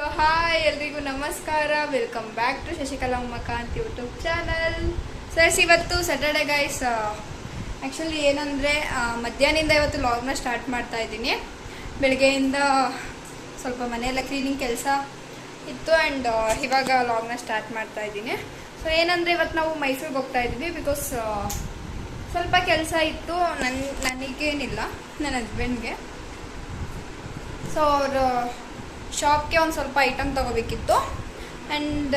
Hi ಎಲ್ರಿಗೂ ನಮಸ್ಕಾರ. Welcome back to Shashikala Ummakanth YouTube channel sirs ಇವತ್ತು ಸ್ಯಾಟರ್ಡೆ ಗೈಸ್ ಆ್ಯಕ್ಚುಲಿ ಏನಂದರೆ ಮಧ್ಯಾಹ್ನದಿಂದ ಇವತ್ತು ಲಾಗ್ನ ಸ್ಟಾರ್ಟ್ ಮಾಡ್ತಾ ಇದ್ದೀನಿ. ಬೆಳಗ್ಗೆಯಿಂದ ಸ್ವಲ್ಪ ಮನೆಯೆಲ್ಲ ಕ್ಲೀನಿಂಗ್ ಕೆಲಸ ಇತ್ತು ಆ್ಯಂಡ್ ಇವಾಗ ಲಾಗ್ನ ಸ್ಟಾರ್ಟ್ ಮಾಡ್ತಾ ಇದ್ದೀನಿ. ಸೊ ಏನಂದರೆ, ಇವತ್ತು ನಾವು ಮೈಸೂರಿಗೆ ಹೋಗ್ತಾ ಇದ್ದೀವಿ ಬಿಕಾಸ್ ಸ್ವಲ್ಪ ಕೆಲಸ ಇತ್ತು. ನನ್ನ ನನಗೇನಿಲ್ಲ ನನ್ನ ಹಸ್ಬೆಂಡ್ಗೆ ಸೊ ಅವರು ಶಾಪ್ಗೆ ಒಂದು ಸ್ವಲ್ಪ ಐಟಮ್ ತೊಗೋಬೇಕಿತ್ತು. ಆ್ಯಂಡ್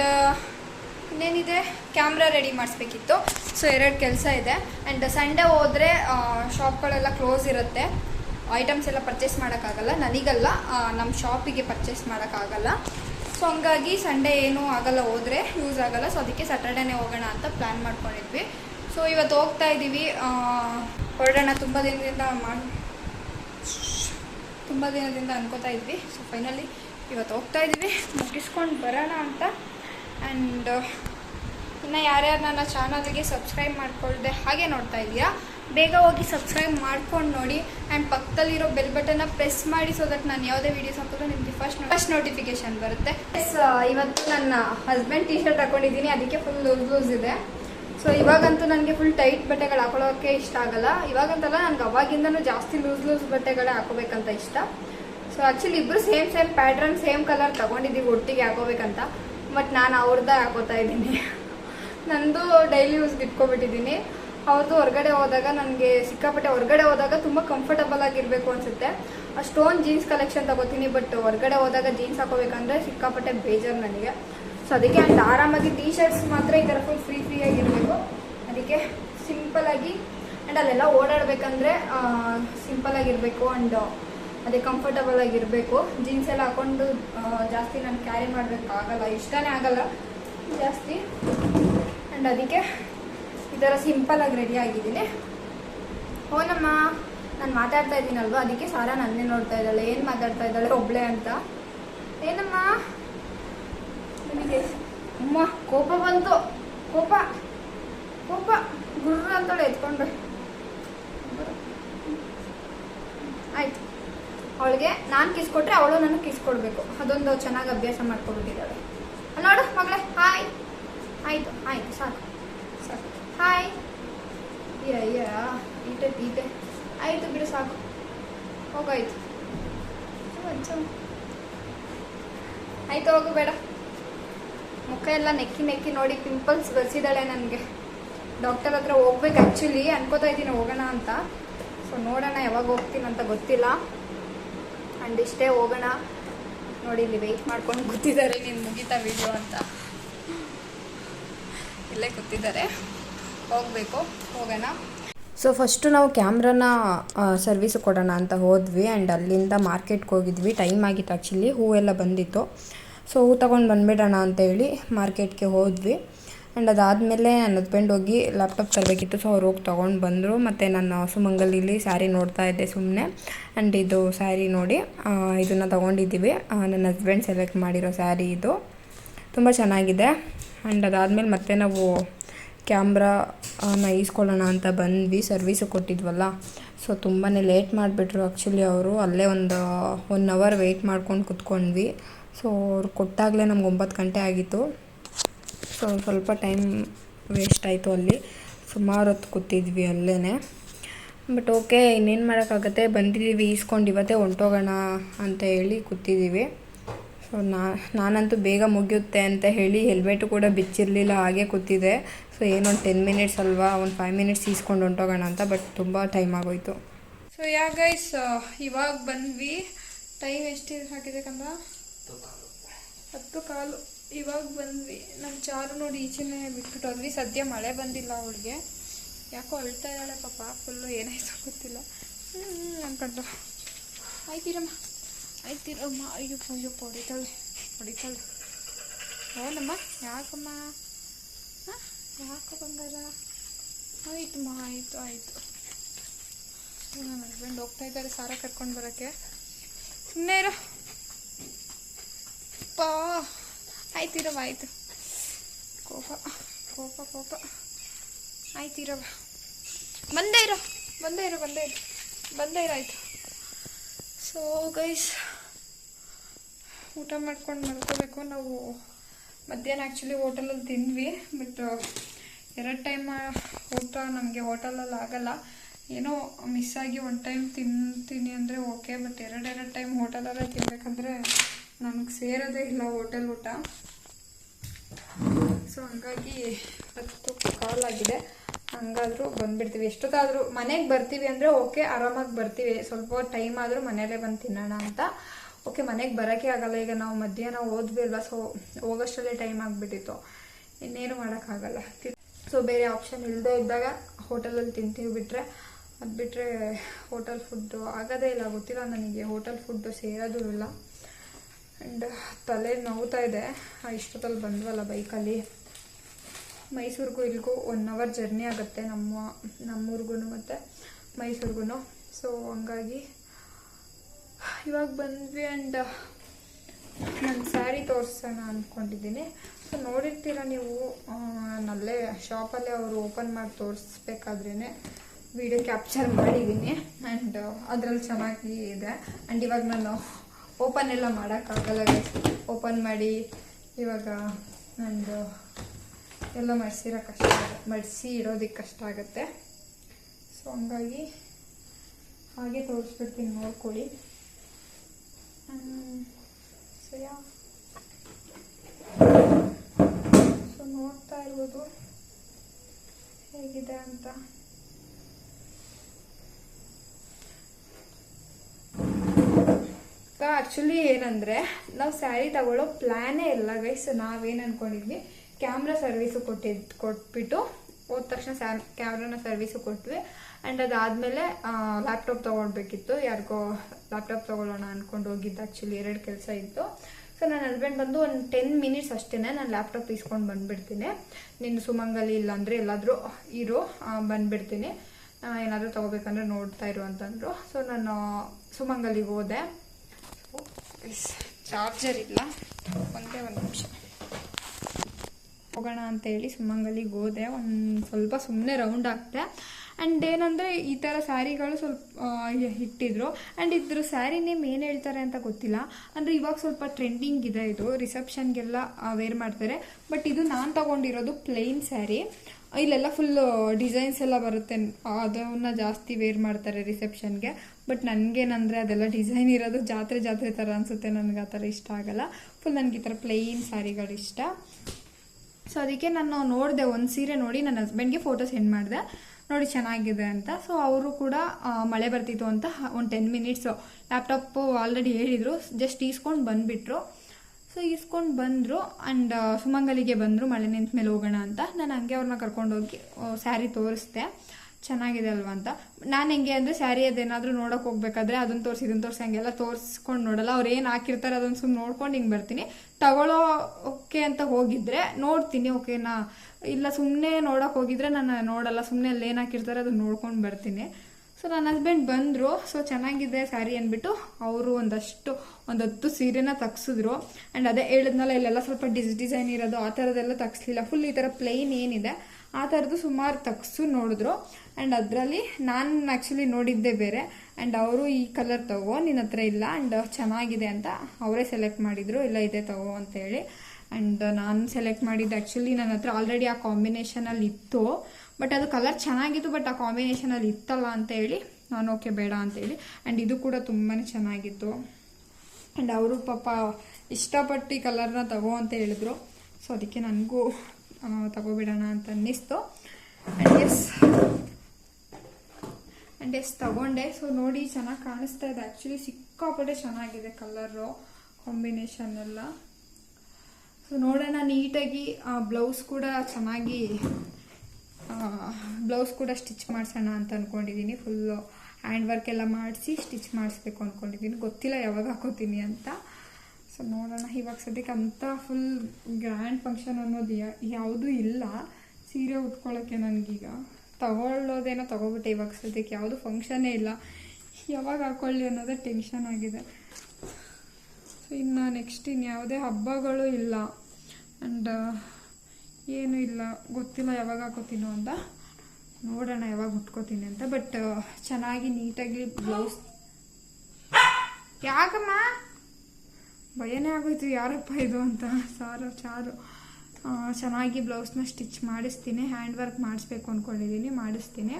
ಇನ್ನೇನಿದೆ? ಕ್ಯಾಮ್ರಾ ರೆಡಿ ಮಾಡಿಸ್ಬೇಕಿತ್ತು. ಸೊ ಎರಡು ಕೆಲಸ ಇದೆ. ಆ್ಯಂಡ್ ಸಂಡೇ ಹೋದರೆ ಶಾಪ್ಗಳೆಲ್ಲ ಕ್ಲೋಸ್ ಇರುತ್ತೆ. ಐಟಮ್ಸ್ ಎಲ್ಲ ಪರ್ಚೇಸ್ ಮಾಡೋಕ್ಕಾಗಲ್ಲ. ನನಗಲ್ಲ ನಮ್ಮ ಶಾಪಿಗೆ ಪರ್ಚೇಸ್ ಮಾಡೋಕ್ಕಾಗಲ್ಲ. ಸೊ ಹಂಗಾಗಿ ಸಂಡೇ ಏನೂ ಆಗಲ್ಲ ಹೋದರೆ ಯೂಸ್ ಆಗಲ್ಲ. ಸೊ ಅದಕ್ಕೆ ಸ್ಯಾಟರ್ಡೇನೇ ಹೋಗೋಣ ಅಂತ ಪ್ಲ್ಯಾನ್ ಮಾಡ್ಕೊಂಡಿದ್ವಿ. ಸೊ ಇವತ್ತು ಹೋಗ್ತಾ ಇದ್ದೀವಿ ಹೊರಡೋಣ. ತುಂಬ ದಿನದಿಂದ ಮಾಡಿ ತುಂಬ ದಿನದಿಂದ ಅನ್ಕೋತಾ ಇದ್ವಿ. ಸೊ ಫೈನಲಿ ಇವತ್ತು ಹೋಗ್ತಾ ಇದ್ದೀವಿ. ಮುಗಿಸ್ಕೊಂಡು ಬರೋಣ ಅಂತ. ಆ್ಯಂಡ್ ಇನ್ನು ಯಾರ್ಯಾರು ನನ್ನ ಚಾನಲ್ಗೆ ಸಬ್ಸ್ಕ್ರೈಬ್ ಮಾಡ್ಕೊಳ್ಳದೆ ಹಾಗೆ ನೋಡ್ತಾ ಇದೆಯಾ ಬೇಗ ಹೋಗಿ ಸಬ್ಸ್ಕ್ರೈಬ್ ಮಾಡ್ಕೊಂಡು ನೋಡಿ. ಆ್ಯಂಡ್ ಪಕ್ಕದಲ್ಲಿರೋ ಬೆಲ್ ಬಟನ್ನ ಪ್ರೆಸ್ ಮಾಡಿ ಸೊ ದಟ್ ನಾನು ಯಾವುದೇ ವೀಡಿಯೋಸ್ ಹಾಕಿದ್ರು ನಿಮಗೆ ಫಸ್ಟ್ ಫಸ್ಟ್ ನೋಟಿಫಿಕೇಶನ್ ಬರುತ್ತೆ. ಎಸ್ ಇವತ್ತು ನನ್ನ ಹಸ್ಬೆಂಡ್ ಟೀ ಶರ್ಟ್ ಹಾಕೊಂಡಿದ್ದೀನಿ. ಅದಕ್ಕೆ ಫುಲ್ ಲೂಸ್ ಲೂಸ್ ಇದೆ. ಸೊ ಇವಾಗಂತೂ ನನಗೆ ಫುಲ್ ಟೈಟ್ ಬಟ್ಟೆಗಳು ಹಾಕೊಳ್ಳೋಕ್ಕೆ ಇಷ್ಟ ಆಗಲ್ಲ. ಇವಾಗಂತಲ್ಲ ನನಗೆ ಅವಾಗಿಂದನೂ ಜಾಸ್ತಿ ಲೂಸ್ ಲೂಸ್ ಬಟ್ಟೆಗಳೇ ಹಾಕೋಬೇಕಂತ ಇಷ್ಟ. ಸೊ ಆ್ಯಕ್ಚುಲಿ ಇಬ್ಬರು same same pattern same colour ತಗೊಂಡಿದ್ದೀವಿ ಒಟ್ಟಿಗೆ ಹಾಕೋಬೇಕಂತ. ಬಟ್ ನಾನು ಅವ್ರದ್ದೇ ಹಾಕೋತಾ ಇದ್ದೀನಿ. ನಂದು ಡೈಲಿ ಯೂಸ್ಗೆ ಇಟ್ಕೊಬಿಟ್ಟಿದ್ದೀನಿ. ಅವ್ರದ್ದು ಹೊರಗಡೆ ಹೋದಾಗ ನನಗೆ ಸಿಕ್ಕಾಪಟ್ಟೆ ಹೊರಗಡೆ ಹೋದಾಗ ತುಂಬ ಕಂಫರ್ಟಬಲ್ ಆಗಿರಬೇಕು ಅನಿಸುತ್ತೆ. ಅಷ್ಟೊಂದು ಜೀನ್ಸ್ ಕಲೆಕ್ಷನ್ ತಗೋತೀನಿ ಬಟ್ ಹೊರಗಡೆ ಹೋದಾಗ ಜೀನ್ಸ್ ಹಾಕೋಬೇಕಂದ್ರೆ ಸಿಕ್ಕಾಪಟ್ಟೆ ಬೇಜಾರು ನನಗೆ. ಸೊ ಅದಕ್ಕೆ ಅಂತ ಆರಾಮಾಗಿ ಟೀ ಶರ್ಟ್ಸ್ ಮಾತ್ರ ಈ ಥರ ಫುಲ್ ಫ್ರೀ ಫ್ರೀ ಆಗಿರಬೇಕು. ಅದಕ್ಕೆ ಸಿಂಪಲ್ ಆಗಿ ಆ್ಯಂಡ್ ಅಲ್ಲೆಲ್ಲ ಓಡಾಡಬೇಕಂದ್ರೆ ಸಿಂಪಲ್ ಆಗಿರಬೇಕು ಆ್ಯಂಡ್ ಅದೇ ಕಂಫರ್ಟಬಲ್ ಆಗಿರಬೇಕು. ಜೀನ್ಸ್ ಎಲ್ಲ ಹಾಕೊಂಡು ಜಾಸ್ತಿ ನಾನು ಕ್ಯಾರಿ ಮಾಡಬೇಕಾಗಲ್ಲ, ಇಷ್ಟನೇ ಆಗಲ್ಲ. ಜಾಸ್ತಿ. ಆ್ಯಂಡ್ ಅದಕ್ಕೆ ಈ ಥರ ಸಿಂಪಲಾಗಿ ರೆಡಿ ಆಗಿದ್ದೀನಿ. ಓನಮ್ಮ ನಾನು ಮಾತಾಡ್ತಾ ಇದ್ದೀನಲ್ವ? ಅದಕ್ಕೆ ಸಾರ ನನ್ನೇ ನೋಡ್ತಾ ಇದ್ದಾಳೆ. ಏನು ಮಾತಾಡ್ತಾ ಇದ್ದಾಳೆ? ಒಬ್ಳೆ ಅಂತ. ಏನಮ್ಮ? ನಿಮಗೆ ಅಮ್ಮ, ಕೋಪ ಬಂತು. ಕೋಪ. ಕೋಪ. ಗುರ್ರ ಅಂತೇಳಿ ಎತ್ಕೊಂಡ್ರೆ ಆಯ್ತು. ಅವಳಿಗೆ ನಾನು ಕಿಸ್ ಕೊಟ್ರೆ ಅವಳು ನನಗೆ ಕಿಸ್ ಕೊಡಬೇಕು. ಅದೊಂದು ಚೆನ್ನಾಗಿ ಅಭ್ಯಾಸ ಮಾಡ್ಕೊಬಿಟ್ಟಿದ್ದಾಳೆ. ನೋಡು ಮಗಳೇ ಹಾಯ್ ಆಯಿತು, ಆಯ್ತು, ಸಾಕು ಸಾಕು. ಹಾಯ್ ಅಯ್ಯ ಈಟೆ ಈಟೆ. ಆಯ್ತು ಆಯಿತು ಬಿಡು, ಸಾಕು. ಹೋಗಾಯ್ತು. ಆಯ್ತು, ಹೋಗು, ಬೇಡ. ಮುಖ ಎಲ್ಲ ನೆಕ್ಕಿ ನೆಕ್ಕಿ ನೋಡಿ ಪಿಂಪಲ್ಸ್ ಬರ್ಸಿದಾಳೆ ನನಗೆ. ಡಾಕ್ಟರ್ ಹತ್ರ ಹೋಗ್ಬೇಕು ಆ್ಯಕ್ಚುಲಿ ಅನ್ಕೋತಾ ಇದ್ದೀನಿ, ಹೋಗೋಣ ಅಂತ. ಸೊ ನೋಡೋಣ, ಯಾವಾಗ ಹೋಗ್ತೀನಿ ಅಂತ ಗೊತ್ತಿಲ್ಲ. ಆ್ಯಂಡ್ ಇಷ್ಟೇ ಹೋಗೋಣ. ನೋಡಿ, ಇಲ್ಲಿ ವೆಯ್ಟ್ ಮಾಡ್ಕೊಂಡು ಕೂತಿದ್ದಾರೆ ನೀನು ಮುಗೀತಾ ವಿಡಿಯೋ ಅಂತ. ಇಲ್ಲೇ ಕೂತಿದ್ದಾರೆ. ಹೋಗಬೇಕು, ಹೋಗೋಣ. ಸೊ ಫಸ್ಟು ನಾವು ಕ್ಯಾಮ್ರಾನ ಸರ್ವಿಸ್ ಕೊಡೋಣ ಅಂತ ಹೋದ್ವಿ. ಆ್ಯಂಡ್ ಅಲ್ಲಿಂದ ಮಾರ್ಕೆಟ್ಗೆ ಹೋಗಿದ್ವಿ. ಟೈಮ್ ಆಗಿತ್ತು ಆ್ಯಕ್ಚುಲಿ ಹೂವೆಲ್ಲ ಬಂದಿತ್ತು. ಸೊ ಹೂ ತೊಗೊಂಡು ಬಂದ್ಬಿಡೋಣ ಅಂತ ಹೇಳಿ ಮಾರ್ಕೆಟ್ಗೆ ಹೋದ್ವಿ. ಆ್ಯಂಡ್ ಅದಾದಮೇಲೆ ನನ್ನ ಹಸ್ಬೆಂಡ್ ಹೋಗಿ ಲ್ಯಾಪ್ಟಾಪ್ ತರಬೇಕಿತ್ತು. ಸೊ ಅವ್ರು ಹೋಗಿ ತೊಗೊಂಡು ಬಂದರು. ಮತ್ತು ನಾನು ಸುಮಂಗಲಿಲಿ ಸ್ಯಾರಿ ನೋಡ್ತಾ ಇದ್ದೆ ಸುಮ್ಮನೆ ಆ್ಯಂಡ್ ಇದು ಸ್ಯಾರಿ ನೋಡಿ ಇದನ್ನು ತೊಗೊಂಡಿದ್ದೀವಿ. ನನ್ನ ಹಸ್ಬೆಂಡ್ ಸೆಲೆಕ್ಟ್ ಮಾಡಿರೋ ಸ್ಯಾರಿ ಇದು. ತುಂಬ ಚೆನ್ನಾಗಿದೆ. ಆ್ಯಂಡ್ ಅದಾದಮೇಲೆ ಮತ್ತೆ ನಾವು ಕ್ಯಾಮ್ರಾನ ಈಸ್ಕೊಳ್ಳೋಣ ಅಂತ ಬಂದ್ವಿ. ಸರ್ವಿಸು ಕೊಟ್ಟಿದ್ವಲ್ಲ. ಸೊ ತುಂಬಾ ಲೇಟ್ ಮಾಡಿಬಿಟ್ರು ಆ್ಯಕ್ಚುಲಿ ಅವರು. ಅಲ್ಲೇ ಒಂದು ಒನ್ ಅವರ್ ವೆಯ್ಟ್ ಮಾಡ್ಕೊಂಡು ಕುತ್ಕೊಂಡ್ವಿ. ಸೊ ಅವ್ರು ಕೊಟ್ಟಾಗಲೇ ನಮ್ಗೆ ಒಂಬತ್ತು ಗಂಟೆ ಆಗಿತ್ತು. ಸೊ ಸ್ವಲ್ಪ ಟೈಮ್ ವೇಸ್ಟ್ ಆಯಿತು ಅಲ್ಲಿ. ಸುಮಾರು ಹೊತ್ತು ಕೂತಿದ್ವಿ ಅಲ್ಲೇ ಬಟ್ ಓಕೆ, ಇನ್ನೇನು ಮಾಡೋಕ್ಕಾಗತ್ತೆ? ಬಂದಿದ್ದೀವಿ ಈಸ್ಕೊಂಡು ಇವತ್ತೇ ಹೊಂಟೋಗೋಣ ಅಂತ ಹೇಳಿ ಕೂತಿದ್ದೀವಿ ಸೊ ನಾನಂತೂ ಬೇಗ ಮುಗಿಯುತ್ತೆ ಅಂತ ಹೇಳಿ ಹೆಲ್ಮೆಟು ಕೂಡ ಬಿಚ್ಚಿರಲಿಲ್ಲ, ಹಾಗೆ ಕೂತಿದೆ. ಸೊ ಏನೊಂದು ಟೆನ್ ಮಿನಿಟ್ಸ್ ಅಲ್ವಾ, ಒಂದು ಫೈವ್ ಮಿನಿಟ್ಸ್ ಈಸ್ಕೊಂಡು ಹೊಂಟೋಗೋಣ ಅಂತ, ಬಟ್ ತುಂಬ ಟೈಮ್ ಆಗೋಯ್ತು. ಸೊ ಯಾ ಗೈಸ್ ಇವಾಗ ಬಂದ್ವಿ. ಟೈಮ್ ಎಷ್ಟಿದೆ ಹಾಕಿದೆ ಕಂದ ಹತ್ತು ಕಾಲು. ಇವಾಗ ಬಂದ್ವಿ. ನಮ್ಮ ಚಾರು ನೋಡಿ ಈಚೆನೇ ಬಿಟ್ಬಿಟ್ಟು ಹೋದ್ವಿ. ಸದ್ಯ ಮಳೆ ಬಂದಿಲ್ಲ ಅವಳಿಗೆ. ಯಾಕೋ ಅಳ್ತಾ ಇದ್ದಾಳೆ ಪಾಪ. ಫುಲ್ಲು ಏನಾಯ್ತು ಗೊತ್ತಿಲ್ಲ. ಅನ್ಕೊಂಡು ಆಯ್ತಿರಮ್ಮ ಆಯ್ತಿರಮ್ಮ ಅಯ್ಯೋ ಅಯ್ಯಪ್ಪ ಹೊಡಿತಾಳೆ. ಹೊಡಿತಾಳೆ. ಹೋನಮ್ಮ ಯಾಕಮ್ಮ? ಹಾಂ, ಯಾಕೋ ಬಂಗಾರ? ಆಯ್ತಮ್ಮ ಆಯಿತು ಆಯಿತು. ನನ್ನ ಹಸ್ಬೆಂಡ್ ಹೋಗ್ತಾ ಇದ್ದಾರೆ ಸಾರ ಕರ್ಕೊಂಡು ಬರೋಕ್ಕೆ. ಸುಮ್ಮನೆ ಇರೋ. ಪಾ ಆಯ್ತಿರವ ಆಯ್ತು. ಕೋಪ ಕೋಪ ಕೋಪ. ಆಯ್ತಿರವ ಬಂದೇ ಇರೋ ಬಂದೇ ಇರೋ ಬಂದೇ ಇರೋ. ಬಂದೇ ಇರೋ, ಆಯ್ತು. ಸೊ ಗೈಸ್ ಊಟ ಮಾಡ್ಕೊಂಡು ಮಲ್ಕೋಬೇಕು. ನಾವು ಮಧ್ಯಾಹ್ನ ಆ್ಯಕ್ಚುಲಿ ಹೋಟೆಲಲ್ಲಿ ತಿಂದ್ವಿ ಬಟ್ ಎರಡು ಟೈಮ್ ಊಟ ನಮಗೆ ಹೋಟೆಲಲ್ಲಿ ಆಗಲ್ಲ. ಏನೋ ಮಿಸ್ ಆಗಿ ಒನ್ ಟೈಮ್ ತಿಂತೀನಿ ಅಂದರೆ ಓಕೆ ಬಟ್ ಎರಡೆರಡು ಟೈಮ್ ಹೋಟೆಲಲ್ಲೇ ತಿನ್ಬೇಕಂದ್ರೆ ನನಗೆ ಸೇರೋದೇ ಇಲ್ಲ ಹೋಟೆಲ್ ಊಟ. ಸೊ ಹಂಗಾಗಿ ಹತ್ತು ಕಾಲ್ ಆಗಿದೆ. ಹಂಗಾದ್ರೂ ಬಂದ್ಬಿಡ್ತೀವಿ. ಎಷ್ಟೊತ್ತಾದರೂ ಮನೆಗೆ ಬರ್ತೀವಿ ಅಂದರೆ ಓಕೆ, ಆರಾಮಾಗಿ ಬರ್ತೀವಿ. ಸ್ವಲ್ಪ ಟೈಮ್ ಆದರೂ ಮನೆಯಲ್ಲೇ ಬಂದು ತಿನ್ನೋಣ ಅಂತ. ಓಕೆ, ಮನೆಗೆ ಬರೋಕ್ಕೆ ಆಗಲ್ಲ. ಈಗ ನಾವು ಮಧ್ಯಾಹ್ನ ಓದ್ವಿ ಅಲ್ವಾ ಸೊ ಹೋಗೋಷ್ಟರಲ್ಲೇ ಟೈಮ್ ಆಗಿಬಿಟ್ಟಿತ್ತು. ಇನ್ನೇನು ಮಾಡೋಕ್ಕಾಗಲ್ಲ ಸೊ ಬೇರೆ ಆಪ್ಷನ್ ಇಲ್ಲದೆ ಇದ್ದಾಗ ಹೋಟೆಲಲ್ಲಿ ತಿಂತೀವಿ ಬಿಟ್ಟರೆ ಅದು ಬಿಟ್ಟರೆ ಹೋಟೆಲ್ ಫುಡ್ಡು ಆಗೋದೇ ಇಲ್ಲ. ಗೊತ್ತಿಲ್ಲ ನನಗೆ. ಹೋಟೆಲ್ ಫುಡ್ಡು ಸೇರೋದು ಇಲ್ಲ. ಆ್ಯಂಡ್ ತಲೆ ನೋವ್ತಾ ಇದೆ. ಇಷ್ಟೊತ್ತಲ್ಲಿ ಬಂದ್ವಲ್ಲ ಬೈಕಲ್ಲಿ. ಮೈಸೂರಿಗೂ ಇಲ್ಲಿಗೂ ಒನ್ ಅವರ್ ಜರ್ನಿ ಆಗುತ್ತೆ ನಮ್ಮ ನಮ್ಮೂರಿಗೂ ಮತ್ತು ಮೈಸೂರಿಗೂ ಸೊ ಹಂಗಾಗಿ ಇವಾಗ ಬಂದ್ವಿ ಆ್ಯಂಡ್ ನಾನು ಸ್ಯಾರಿ ತೋರಿಸೋಣ ಅಂದ್ಕೊಂಡಿದ್ದೀನಿ ಸೊ ನೋಡಿರ್ತೀರ ನೀವು ನಲ್ಲೇ ಶಾಪಲ್ಲೇ ಅವರು ಓಪನ್ ಮಾಡಿ ತೋರಿಸ್ಬೇಕಾದ್ರೇ ವಿಡಿಯೋ ಕ್ಯಾಪ್ಚರ್ ಮಾಡಿದ್ದೀನಿ. ಆ್ಯಂಡ್ ಅದರಲ್ಲಿ ಚೆನ್ನಾಗಿ ಇದೆ. ಆ್ಯಂಡ್ ಇವಾಗ ನಾನು ಓಪನ್ ಎಲ್ಲ ಮಾಡೋಕ್ಕಾಗಲ್ಲ ಓಪನ್ ಮಾಡಿ, ಇವಾಗ ನಂದು ಎಲ್ಲ ಮಡಿಸಿರೋ ಕಷ್ಟ ಮಡಿಸಿ ಇಡೋದಕ್ಕೆ ಕಷ್ಟ ಆಗುತ್ತೆ. ಸೊ ಹಂಗಾಗಿ ಹಾಗೆ ತೋರಿಸ್ಬಿಡ್ತೀನಿ, ನೋಡ್ಕೊಳ್ಳಿ. ಸೊ ಯಾ ಸೊ ನೋಡ್ತಾ ಇರ್ಬೋದು ಹೇಗಿದೆ ಅಂತ ಆ್ಯಕ್ಚುಲಿ ಏನಂದರೆ, ನಾವು ಸ್ಯಾರಿ ತಗೊಳ್ಳೋ ಪ್ಲ್ಯಾನೇ ಇಲ್ಲ ಗೈಸ್ ನಾವೇನು ಅಂದ್ಕೊಂಡಿದ್ವಿ ಕ್ಯಾಮ್ರಾ ಸರ್ವೀಸು ಕೊಟ್ಟಿದ್ದು ಕೊಟ್ಬಿಟ್ಟು ಹೋದ ತಕ್ಷಣ ಸ್ಯಾ ಕ್ಯಾಮ್ರಾನ ಸರ್ವಿಸು ಕೊಟ್ವಿ. ಆ್ಯಂಡ್ ಅದಾದಮೇಲೆ ಲ್ಯಾಪ್ಟಾಪ್ ತೊಗೊಳ್ಬೇಕಿತ್ತು. ಯಾರಿಗೋ ಲ್ಯಾಪ್ಟಾಪ್ ತೊಗೊಳ್ಳೋಣ ಅಂದ್ಕೊಂಡು ಹೋಗಿದ್ದು ಆ್ಯಕ್ಚುಲಿ ಎರಡು ಕೆಲಸ ಇತ್ತು. ಸೊ ನನ್ನ ಹಸ್ಬೆಂಡ್ ಬಂದು ಒಂದು ಟೆನ್ ಮಿನಿಟ್ಸ್ ಅಷ್ಟೇ ನಾನು ಲ್ಯಾಪ್ಟಾಪ್ ಇಸ್ಕೊಂಡು ಬಂದುಬಿಡ್ತೀನಿ. ನಿನ್ನ ಸುಮಂಗಲಿ ಇಲ್ಲಾಂದರೆ ಎಲ್ಲಾದರೂ ಇರು ಬಂದುಬಿಡ್ತೀನಿ. ಏನಾದರೂ ತೊಗೋಬೇಕಂದ್ರೆ ನೋಡ್ತಾ ಇರು ಅಂತಂದರು. ಸೊ ನಾನು ಸುಮಂಗಲಿಗೆ ಹೋದೆ. ಚಾರ್ಜರ್ ಇಲ್ಲ. ಒಂದೇ ಒಂದು ನಿಮಿಷ. ಹೋಗೋಣ ಅಂತೇಳಿ ಸುಮಂಗಲಿಗೆ ಹೋದೆ. ಒಂದು ಸ್ವಲ್ಪ ಸುಮ್ಮನೆ ರೌಂಡ್ ಆಗ್ತೆ. ಆ್ಯಂಡ್ ಏನಂದರೆ ಈ ಥರ ಸ್ಯಾರಿಗಳು ಸ್ವಲ್ಪ ಇಟ್ಟಿದ್ರು ಆ್ಯಂಡ್ ಇದ್ರ ಸ್ಯಾರಿ ನೇಮ್ ಏನು ಹೇಳ್ತಾರೆ ಅಂತ ಗೊತ್ತಿಲ್ಲ. ಅಂದರೆ ಇವಾಗ ಸ್ವಲ್ಪ ಟ್ರೆಂಡಿಂಗ್ ಇದೆ ಇದು. ರಿಸೆಪ್ಷನ್ಗೆಲ್ಲ ವೇರ್ ಮಾಡ್ತಾರೆ. ಬಟ್ ಇದು ನಾನು ತಗೊಂಡಿರೋದು ಪ್ಲೈನ್ ಸ್ಯಾರಿ ಇಲ್ಲೆಲ್ಲ ಫುಲ್ ಡಿಸೈನ್ಸ್ ಎಲ್ಲ ಬರುತ್ತೆ. ಅದನ್ನ ಜಾಸ್ತಿ ವೇರ್ ಮಾಡ್ತಾರೆ ರಿಸೆಪ್ಷನ್ಗೆ ಬಟ್ ನನಗೇನಂದರೆ ಅದೆಲ್ಲ ಡಿಸೈನ್ ಇರೋದು ಜಾತ್ರೆ ಜಾತ್ರೆ ಥರ ಅನಿಸುತ್ತೆ. ನನಗೆ ಆ ಥರ ಇಷ್ಟ ಆಗಲ್ಲ. ಫುಲ್ ನನಗೆ ಈ ಥರ ಪ್ಲೈನ್ ಸ್ಯಾರಿಗಳು ಇಷ್ಟ. ಸೊ ಅದಕ್ಕೆ ನಾನು ನೋಡಿದೆ. ಒಂದು ಸೀರೆ ನೋಡಿ ನನ್ನ ಹಸ್ಬೆಂಡ್ಗೆ ಫೋಟೋ ಸೆಂಡ್ ಮಾಡಿದೆ. ನೋಡಿ ಚೆನ್ನಾಗಿದೆ ಅಂತ. ಸೊ ಅವರು ಕೂಡ ಮಳೆ ಬರ್ತಿತ್ತು ಅಂತ ಒಂದು ಟೆನ್ ಮಿನಿಟ್ಸು ಲ್ಯಾಪ್ಟಾಪು ಆಲ್ರೆಡಿ ಹೇಳಿದರು. ಜಸ್ಟ್ ಈಸ್ಕೊಂಡು ಬಂದುಬಿಟ್ರು. ಸೊ ಇಸ್ಕೊಂಡು ಬಂದರು ಆ್ಯಂಡ್ ಸುಮಂಗಲಿಗೆ ಬಂದರು, ಮಳೆ ನಿಂತ ಮೇಲೆ ಹೋಗೋಣ ಅಂತ. ನಾನು ಹಂಗೆ ಅವ್ರನ್ನ ಕರ್ಕೊಂಡೋಗಿ ಸ್ಯಾರಿ ತೋರಿಸ್ದೆ. ಚೆನ್ನಾಗಿದೆ ಅಲ್ವಾ ಅಂತ. ನಾನು ಹೆಂಗೆ ಅಂದರೆ ಸ್ಯಾರಿ ಅದೇನಾದರೂ ನೋಡೋಕೆ ಹೋಗ್ಬೇಕಾದ್ರೆ ಅದನ್ನ ತೋರಿಸಿ ಇದನ್ನು ತೋರಿಸಿ ಹಂಗೆಲ್ಲ ತೋರಿಸ್ಕೊಂಡು ನೋಡಲ್ಲ. ಅವ್ರು ಏನು ಹಾಕಿರ್ತಾರೆ ಅದನ್ನು ಸುಮ್ಮನೆ ನೋಡ್ಕೊಂಡು ಹಿಂಗೆ ಬರ್ತೀನಿ. ತಗೊಳ್ಳೋ ಓಕೆ ಅಂತ ಹೋಗಿದ್ರೆ ನೋಡ್ತೀನಿ ಓಕೆನಾ ಇಲ್ಲ ಸುಮ್ಮನೆ ನೋಡೋಕೆ ಹೋಗಿದ್ರೆ ನಾನು ನೋಡಲ್ಲ. ಸುಮ್ಮನೆ ಅಲ್ಲಿ ಏನು ಹಾಕಿರ್ತಾರೆ ಅದನ್ನು ನೋಡ್ಕೊಂಡು ಬರ್ತೀನಿ. ಸೊ ನನ್ನ ಹಸ್ಬೆಂಡ್ ಬಂದರು. ಸೊ ಚೆನ್ನಾಗಿದೆ ಸ್ಯಾರಿ ಅಂದ್ಬಿಟ್ಟು ಅವರು ಒಂದಷ್ಟು ಒಂದು ಹತ್ತು ಸೀರೆನ ತಗ್ಸಿದ್ರು. ಆ್ಯಂಡ್ ಅದೇ ಹೇಳಿದ್ನಲ್ಲ, ಇಲ್ಲೆಲ್ಲ ಸ್ವಲ್ಪ ಡಿಸ್ ಡಿಸೈನ್ ಇರೋದು, ಆ ಥರದ್ದೆಲ್ಲ ತಗ್ಸ್ಲಿಲ್ಲ. ಫುಲ್ ಈ ಥರ ಪ್ಲೈನ್ ಏನಿದೆ, ಆ ಥರದ್ದು ಸುಮಾರು ತಗ್ಸು ನೋಡಿದ್ರು. ಆ್ಯಂಡ್ ಅದರಲ್ಲಿ ನಾನು ಆ್ಯಕ್ಚುಲಿ ನೋಡಿದ್ದೆ ಬೇರೆ. ಆ್ಯಂಡ್ ಅವರು ಈ ಕಲರ್ ತಗೋ ನಿನ್ನ ಹತ್ರ ಇಲ್ಲ. ಆ್ಯಂಡ್ ಚೆನ್ನಾಗಿದೆ ಅಂತ ಅವರೇ ಸೆಲೆಕ್ಟ್ ಮಾಡಿದರು. ಇಲ್ಲ, ಇದೆ ತಗೋ ಅಂತ ಹೇಳಿ. ಆ್ಯಂಡ್ ನಾನು ಸೆಲೆಕ್ಟ್ ಮಾಡಿದ್ದು ಆ್ಯಕ್ಚುಲಿ ನನ್ನ ಹತ್ರ ಆಲ್ರೆಡಿ ಆ ಕಾಂಬಿನೇಷನಲ್ಲಿ ಇತ್ತು. ಬಟ್ ಅದು ಕಲರ್ ಚೆನ್ನಾಗಿತ್ತು, ಬಟ್ ಆ ಕಾಂಬಿನೇಷನಲ್ಲಿ ಇತ್ತಲ್ಲ ಅಂತ ಹೇಳಿ ನಾನು ಓಕೆ ಬೇಡ ಅಂತ ಹೇಳಿ. ಆ್ಯಂಡ್ ಇದು ಕೂಡ ತುಂಬಾ ಚೆನ್ನಾಗಿತ್ತು. ಆ್ಯಂಡ್ ಅವರು ಪಾಪ ಇಷ್ಟಪಟ್ಟು ಈ ಕಲರ್ನ ತಗೋ ಅಂತ ಹೇಳಿದ್ರು. ಸೊ ಅದಕ್ಕೆ ನನಗೂ ತಗೋಬಿಡೋಣ ಅಂತ ಅನ್ನಿಸ್ತು. ಆ್ಯಂಡ್ ಎಸ್ ಆ್ಯಂಡ್ ಎಸ್ ತಗೊಂಡೆ. ಸೊ ನೋಡಿ ಚೆನ್ನಾಗಿ ಕಾಣಿಸ್ತಾ ಇದೆ. ಆ್ಯಕ್ಚುಲಿ ಸಿಕ್ಕಾಪಟ್ಟೆ ಚೆನ್ನಾಗಿದೆ ಕಲರು ಕಾಂಬಿನೇಷನ್ ಎಲ್ಲ. ಸೊ ನೋಡೋಣ ನೀಟಾಗಿ ಬ್ಲೌಸ್ ಕೂಡ ಚೆನ್ನಾಗಿ ಬ್ಲೌಸ್ ಕೂಡ ಸ್ಟಿಚ್ ಮಾಡಿಸೋಣ ಅಂತ ಅಂದ್ಕೊಂಡಿದ್ದೀನಿ ಫುಲ್ಲು ಹ್ಯಾಂಡ್ ವರ್ಕ್ ಎಲ್ಲ ಮಾಡಿಸಿ ಸ್ಟಿಚ್ ಮಾಡಿಸ್ಬೇಕು ಅಂದ್ಕೊಂಡಿದ್ದೀನಿ ಗೊತ್ತಿಲ್ಲ ಯಾವಾಗ ಹಾಕೋತೀನಿ ಅಂತ. ಸೊ ನೋಡೋಣ. ಇವಾಗ ಸದ್ಯಕ್ಕೆ ಅಂತ ಫುಲ್ ಗ್ರ್ಯಾಂಡ್ ಫಂಕ್ಷನ್ ಅನ್ನೋದು ಯಾವುದೂ ಇಲ್ಲ. ಸೀರೆ ಉಟ್ಕೊಳ್ಳೋಕ್ಕೆ ನನಗೀಗ ತಗೊಳ್ಳೋದೇನೋ ತೊಗೊಬಿಟ್ಟೆ ಇವಾಗ ಸದ್ಯಕ್ಕೆ. ಯಾವುದು ಫಂಕ್ಷನ್ನೇ ಇಲ್ಲ. ಯಾವಾಗ ಹಾಕೊಳ್ಳಿ ಅನ್ನೋದೇ ಟೆನ್ಷನ್ ಆಗಿದೆ. ಸೊ ಇನ್ನು ನೆಕ್ಸ್ಟ್ ಇನ್ನು ಯಾವುದೇ ಹಬ್ಬಗಳು ಇಲ್ಲ. ಆ್ಯಂಡ್ ಏನೂ ಇಲ್ಲ. ಗೊತ್ತಿಲ್ಲ ಯಾವಾಗ ಹಾಕೋತೀನೋ ಅಂತ. ನೋಡೋಣ ಯಾವಾಗ ಉಟ್ಕೋತೀನಿ ಅಂತ. ಬಟ್ ಚೆನ್ನಾಗಿ ನೀಟಾಗಿ ಬ್ಲೌಸ್ ಯಾಕಮ್ಮ? ಭಯನೇ ಆಗೋಯ್ತು. ಯಾರಪ್ಪ ಇದು ಅಂತ. ಸಾರು, ಚಾರು. ಚೆನ್ನಾಗಿ ಬ್ಲೌಸ್ನ ಸ್ಟಿಚ್ ಮಾಡಿಸ್ತೀನಿ. ಹ್ಯಾಂಡ್ ವರ್ಕ್ ಮಾಡಿಸ್ಬೇಕು ಅಂದ್ಕೊಂಡಿದ್ದೀನಿ ಮಾಡಿಸ್ತೀನಿ.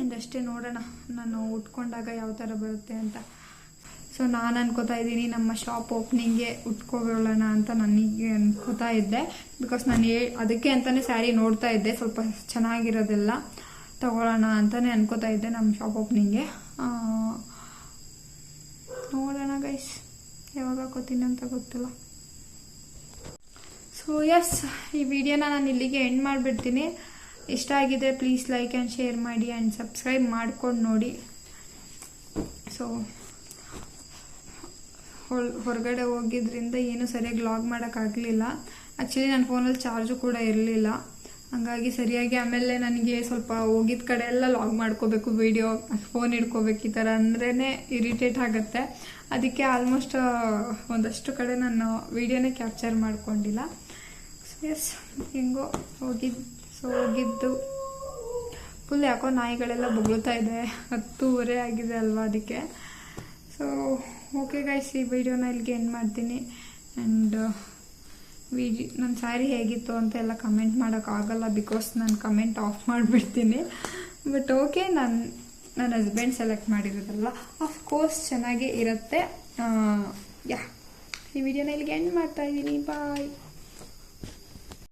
ಇಂದಷ್ಟೇ ನೋಡೋಣ. ನಾನು ಉಟ್ಕೊಂಡಾಗ ಯಾವ ಥರ ಬರುತ್ತೆ ಅಂತ. ಸೊ ನಾನು ಅನ್ಕೋತಾ ಇದ್ದೀನಿ ನಮ್ಮ ಶಾಪ್ ಓಪ್ನಿಂಗ್ಗೆ ಉಟ್ಕೊಳ್ಳೋಣ ಅಂತ ನನಗೆ ಅನ್ಕೋತಾ ಇದ್ದೆ. ಬಿಕಾಸ್ ನಾನು ಹೇ, ಅದಕ್ಕೆ ಅಂತಲೇ ಸ್ಯಾರಿ ನೋಡ್ತಾ ಇದ್ದೆ. ಸ್ವಲ್ಪ ಚೆನ್ನಾಗಿರೋದೆಲ್ಲ ತಗೊಳ್ಳೋಣ ಅಂತಲೇ ಅನ್ಕೋತಾ ಇದ್ದೆ ನಮ್ಮ ಶಾಪ್ ಓಪ್ನಿಂಗ್ಗೆ ನೋಡೋಣ ಗೈಸ್ ಯಾವಾಗ ಹಾಕೋತೀನಿ ಅಂತ ಗೊತ್ತಿಲ್ಲ. ಸೊ ಎಸ್ ಈ ವಿಡಿಯೋನ ನಾನು ಇಲ್ಲಿಗೆ ಎಂಡ್ ಮಾಡಿಬಿಡ್ತೀನಿ. ಇಷ್ಟ ಆಗಿದೆ ಪ್ಲೀಸ್ ಲೈಕ್ ಆ್ಯಂಡ್ ಶೇರ್ ಮಾಡಿ ಆ್ಯಂಡ್ ಸಬ್ಸ್ಕ್ರೈಬ್ ಮಾಡ್ಕೊಂಡು ನೋಡಿ. ಸೊ ಹೊರಗಡೆ ಹೋಗಿದ್ರಿಂದ ಏನು ಸರಿಯಾಗಿ ಲಾಗ್ ಮಾಡೋಕ್ಕಾಗಲಿಲ್ಲ ಆ್ಯಕ್ಚುಲಿ ನನ್ನ ಫೋನಲ್ಲಿ ಚಾರ್ಜು ಕೂಡ ಇರಲಿಲ್ಲ. ಹಾಗಾಗಿ ಸರಿಯಾಗಿ ಆಮೇಲೆ ನನಗೆ ಸ್ವಲ್ಪ ಹೋಗಿದ್ದ ಕಡೆ ಎಲ್ಲ ಲಾಗ್ ಮಾಡ್ಕೋಬೇಕು ವಿಡಿಯೋ ಫೋನ್ ಹಿಡ್ಕೋಬೇಕು ಈ ಥರ ಅಂದ್ರೇ ಇರಿಟೇಟ್ ಆಗುತ್ತೆ. ಅದಕ್ಕೆ ಆಲ್ಮೋಸ್ಟ್ ಒಂದಷ್ಟು ಕಡೆ ನಾನು ವೀಡಿಯೋನೇ ಕ್ಯಾಪ್ಚರ್ ಮಾಡ್ಕೊಂಡಿಲ್ಲ. ಸೊ ಎಸ್ ಹೆಂಗೋ ಹೋಗಿದ್ದು ಸೊ ಹೋಗಿದ್ದು. ಫುಲ್ ಯಾಕೋ ನಾಯಿಗಳೆಲ್ಲ ಬೊಗಳ್ತಾ ಇದೆ. ಹತ್ತೂವರೆ ಆಗಿದೆ ಅಲ್ವಾ ಅದಕ್ಕೆ. ಸೊ ಓಕೆ ಗೈಸ್ ಈ ವಿಡಿಯೋನ ಇಲ್ಲಿಗೆ ಏನು ಮಾಡ್ತೀನಿ. ಆ್ಯಂಡ್ ವಿಡಿ ನನ್ನ ಸ್ಯಾರಿ ಹೇಗಿತ್ತು ಅಂತ ಎಲ್ಲ ಕಮೆಂಟ್ ಮಾಡೋಕ್ಕಾಗಲ್ಲ ಬಿಕಾಸ್ ನಾನು ಕಮೆಂಟ್ ಆಫ್ ಮಾಡಿಬಿಡ್ತೀನಿ. ಬಟ್ ಓಕೆ ನಾನು ನನ್ನ ಹಸ್ಬೆಂಡ್ ಸೆಲೆಕ್ಟ್ ಮಾಡಿರೋದಲ್ಲ ಕೋರ್ಸ್ ಚೆನ್ನಾಗೇ ಇರುತ್ತೆ. ಯಾ ಈ ವಿಡಿಯೋನ ಇಲ್ಲಿಗೆ ಎಂಡ್ ಮಾಡ್ತಾ ಇದ್ದೀನಿ. ಬಾಯ್